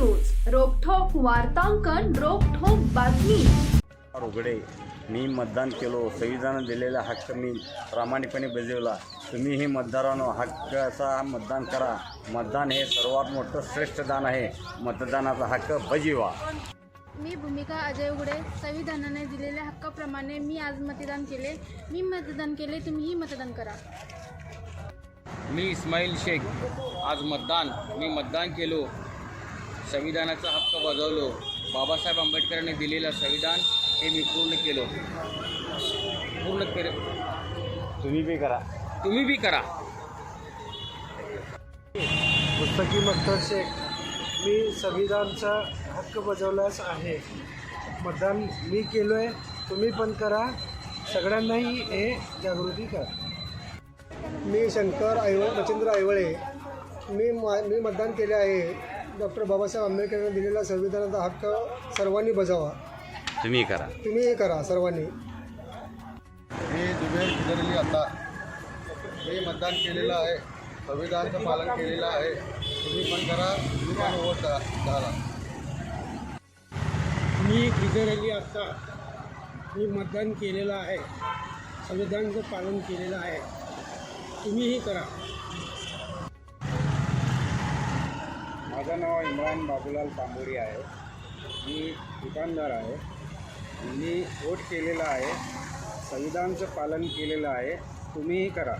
वार्तांकन रोखोक बातमी. उघडे. मी मतदान केलो संविधानानं दिलेला हक्क मी प्रामाणिकपणे बजावला. तुम्हीही मतदारांनो हक्काचा मतदान करा. मतदान हे सर्वात मोठं श्रेष्ठ दान आहे. मतदानाचा हक्क बजिवा. मी भूमिका अजय उघडे. संविधानाने दिलेल्या हक्काप्रमाणे मी आज मतदान केले. मी मतदान केले तुम्हीही मतदान करा. मी इस्माईल शेख. आज मतदान. मी मतदान केलो. संविधानाचा हक्क बजावलो. बाबासाहेब आंबेडकरांनी दिलेलं संविधान हे मी पूर्ण केलो. पूर्ण केलं. तुम्ही बी करा. तुम्ही बी करा. पुस्तकी मख्तर शेख मी संविधानचा हक्क बजावलाच आहे. मतदान मी केलो आहे तुम्ही पण करा. सगळ्यांनाही हे जागृती करा. मी शंकर ऐवळ मच्छिंद्र ऐवळे मी मा मी मतदान केले आहे. डॉक्टर बाबासाहेब आंबेडकरांनी दिलेला संविधानाचा हक्क सर्वांनी बजावा. तुम्ही करा. तुम्ही हे करा सर्वांनी. मी जुबेर खिदरली आता. मी मतदान केलेलं आहे. संविधानाचं पालन केलेलं आहे. तुम्ही पण करा. तुम्ही पण वोट करा मी खिदर अली आत्ता मी मतदान केलेलं आहे. संविधानाचं पालन केलेलं आहे. तुम्हीही करा. माझं नाव इम्रान बाबूलाल तांबोरी आहे. मी दुकानदार आहे. मी वोट केलेला आहे. संविधानचं पालन केलेलं आहे. तुम्हीही करा.